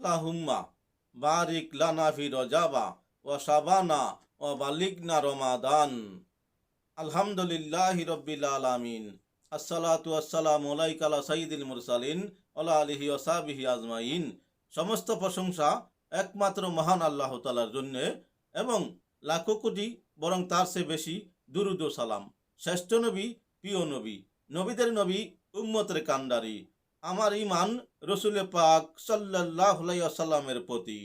আল্লাহুম্মা বারিক লানা ফি রজাবা ও সাবানা ও বালিগনা রমাদান। আলহামদুলিল্লাহি রব্বিল আলামিন। আসসালাতু আসসালামু আলাইকা আলা সাইয়্যিদিল মুরসালিন ওয়া আলিহি ওয়া সাহবিহি আজমাইন। সমস্ত প্রশংসা একমাত্র মহান আল্লাহ তাআলার জন্য এবং লাখো কোটি বরং তার চেয়ে বেশি দুরুদ সালাম। শ্রেষ্ঠ নবী, প্রিয় নবী, নবীদের নবী, উম্মতের কান্ডারি আমার ইমান রসুলে পাক সাল্লাহ সাল্লামের প্রতি।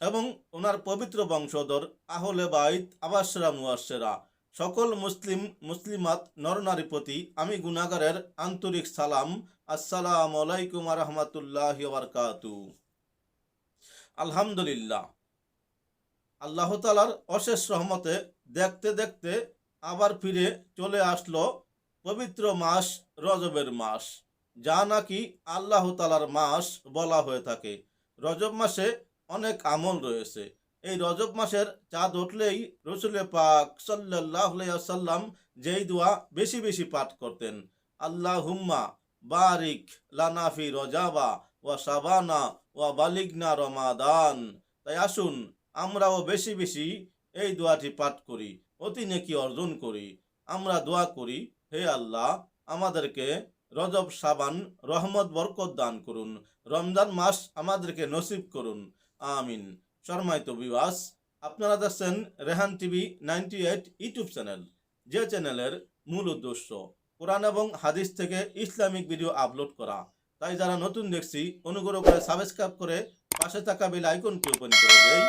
এবং ওনার পবিত্র বংশধর আহলে বাইত, আবাসরা মুয়াসেরা সকল মুসলিম, মুসলিমাত, নরনারী প্রতি আমি গুনাগারের আন্তরিক সালাম। আসসালামু আলাইকুম রহমতুল্লাহ বারকাতু। আলহামদুলিল্লাহ। আল্লাহ তালার অশেষ রহমতে দেখতে দেখতে আবার ফিরে চলে আসলো পবিত্র মাস, রজবের মাস। যা নাকি আল্লাহ তালার মাস বলা হয়ে থাকে। রজব মাসে অনেক আমল রয়েছে। এই রজব মাসের চাঁদ উঠলেই রসুলে পাক সাল্লাম যেই দোয়া বেশি বেশি পাঠ করতেন আল্লাহ হুম্মা বারিক লানাফি রজাবা ওয়া সাবানা ওয়া বালিগনা রমাদান। তাই আসুন, আমরাও বেশি বেশি এই দোয়াটি পাঠ করি, অতি নেকি অর্জন করি। আমরা দোয়া করি, হে আল্লাহ, আমাদেরকে রজব সাবান, রহমত বরকত দান করুন। রমজান মাস আমাদেরকে নসিব করুন। আমিন। শর্মায়িত বিবাস আপনারা দেখছেন Rehan TV ninety eight YouTube channel. যে চ্যানেলের মূল উদ্দেশ্য, কোরআন এবং হাদিস থেকে ইসলামিক ভিডিও আপলোড করা। তাই যারা নতুন দেখছি, অনুগ্রহ করে সাবস্ক্রাইব করে পাশে থাকা বেল আইকনটি ওপেন করে দেই।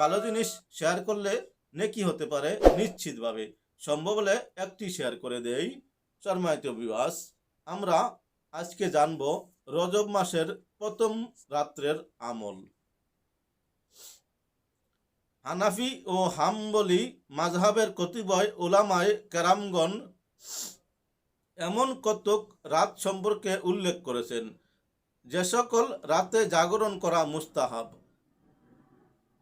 ভালো জিনিস শেয়ার করলে নেকি হতে পারে নিশ্চিতভাবে। সম্ভব হলে একটি শেয়ার করে দেই। শর্মায়িত বিবাস আমরা আজকে জানব রজব মাসের প্রথম রাত্রের আমল। হানাফি ও হাম্বলি মাঝহাবের কতিপয় ওলামায় কেরামগণ এমন কতক রাত সম্পর্কে উল্লেখ করেছেন, যে সকল রাতে জাগরণ করা মুস্তাহাব।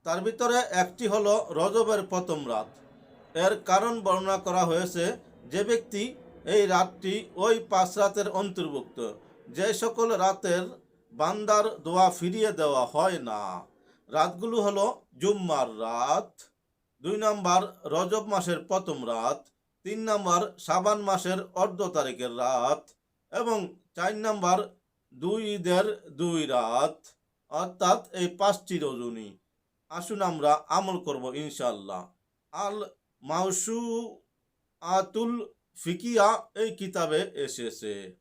তার ভিতরে একটি হলো রজবের প্রথম রাত। এর কারণ বর্ণনা করা হয়েছে যে ব্যক্তি এই রাতটি ওই পাঁচ রাতের অন্তর্ভুক্ত। যে সকল রাতের বান্দার দোয়া ফিরিয়ে দেওয়া হয় না। রাতগুলো হলো জুম্মার রাত, দুই নম্বর রজব মাসের প্রথম রাত, তিন নম্বর সাবান মাসের অর্ধ তারিখের রাত এবং চার নম্বর দুই ঈদের দুই রাত। অর্থাৎ এই পাঁচটি রজনী। আসুন আমরা আমল করব ইনশাল্লাহ আল মাউসু আতুল ফিকিয়া এই কিতাবে এসেছে।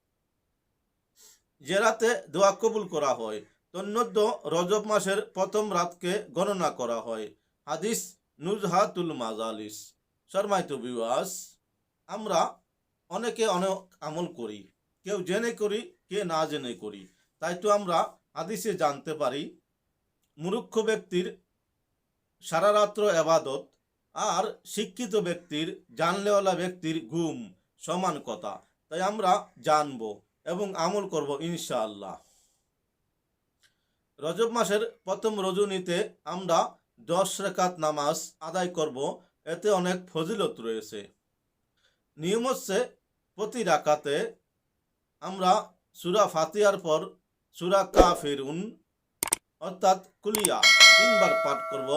যে রাতে দোয়া কবুল করা হয়। তন্মধ্য রজব মাসের প্রথম রাতকে গণনা করা হয়। হাদিস নুজহাতুল মাজালিস। শর্মাইত বিওয়াস আমরা অনেকে অনেক আমল করি। কেউ জেনে করি, কে না জেনে করি। তাই তো আমরা হাদিসে জানতে পারি, মূর্খ ব্যক্তির সারা রাত্র এবাদত আর শিক্ষিত ব্যক্তির, জানলেওয়ালা ব্যক্তির ঘুম সমান কথা। তাই আমরা জানব এবং আমল করব ইনশাআল্লাহ। রজব মাসের প্রথম রজনীতে আমরা দশ রেখাত নামাজ আদায় করব। এতে অনেক ফজিলত রয়েছে। নিয়ম হচ্ছে প্রতি রাকাতে আমরা সুরা ফাতিয়ার পর সুরা কা কাফেরুন অর্থাৎ কুলিয়া তিনবার পাঠ করব।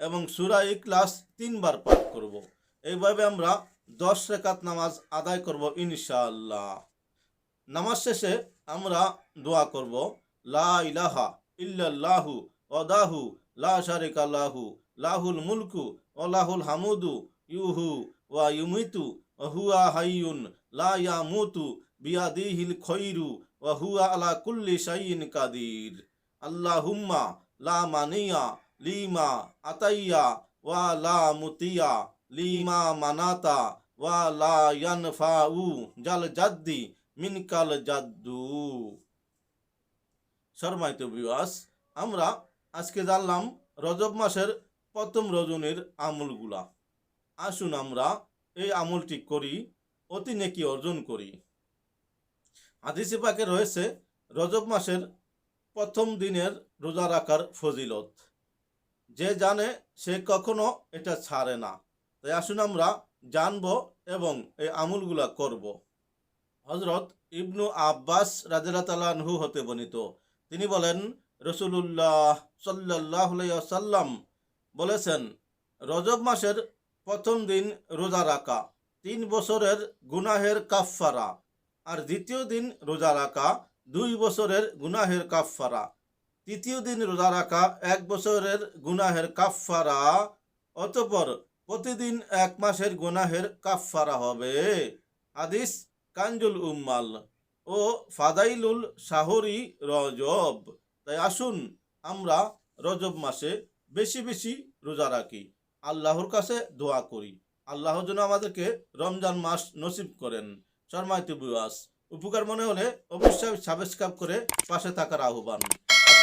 এবং সুরা ইকলাস তিনবার পাঠ করব। এইভাবে আমরা দশ রেখাত নামাজ আদায় করব ইনশাআল্লাহ। নামাজ শেষে আমরা দোয়া করব, লা ইলাহা ইল্লাল্লাহু ওদাহু লা লাহু, লাহুল মুলকু ও লাহুল হামুদু, ইউহু ওয়া ইউমিতু ওয়া হুয়া হাইয়ুন লা ইয়ামুতু বিয়াদিহিল খৈরু ওয়া হুয়া আলা কুল্লি শাইইন কাদির। আল্লাহুম্মা লা মানিয়া লিমা আতাইয়া ওয়া লা মুতিয়া, লিমা মানাতা ওয়া লা ইয়ানফাউ জাল জাদ্দি মিনকাল জাদ্দু। শর্মাইত বিবাস আমরা আজকে জানলাম রজব মাসের প্রথম রজনীর আমলগুলা। আসুন আমরা এই আমলটি করি, অতি নেকি অর্জন করি। হাদিসে পাকে রয়েছে, রজব মাসের প্রথম দিনের রোজা রাখার ফজিলত। যে জানে সে কখনো এটা ছাড়ে না। তাই আসুন আমরা জানব এবং এই আমলগুলা করব। হজরত ইবনু আব্বাস রাজিয়াতালাহু হতে বর্ণিত। তিনি বলেন, রসুলুল্লাহ সাল্লাহ সাল্লাম বলেছেন, রজব মাসের প্রথম দিন রোজা রাখা, তিন বছরের গুনাহের কাফফারা, আর দ্বিতীয় দিন রোজা রাখা, দুই বছরের গুনাহের কাফফারা। তৃতীয় দিন রোজা রাখা, এক বছরের গুনাহের কাফফারা, অতপর প্রতিদিন এক মাসের গুনাহের কাফফারা হবে। হাদিস, কাঞ্জুল উম্মাল ও ফাদাইলুল শাহরি রজব। তাই আসুন, আমরা রজব মাসে বেশি বেশি রোজা রাখি। আল্লাহর কাছে দোয়া করি। আল্লাহ যেন আমাদেরকে রমজান মাস নসিব করেন। শর্মাইতে বুয়াস উপকার মনে হলে অবশ্যই সাবস্ক্রাইব করে পাশে থাকার আহ্বান।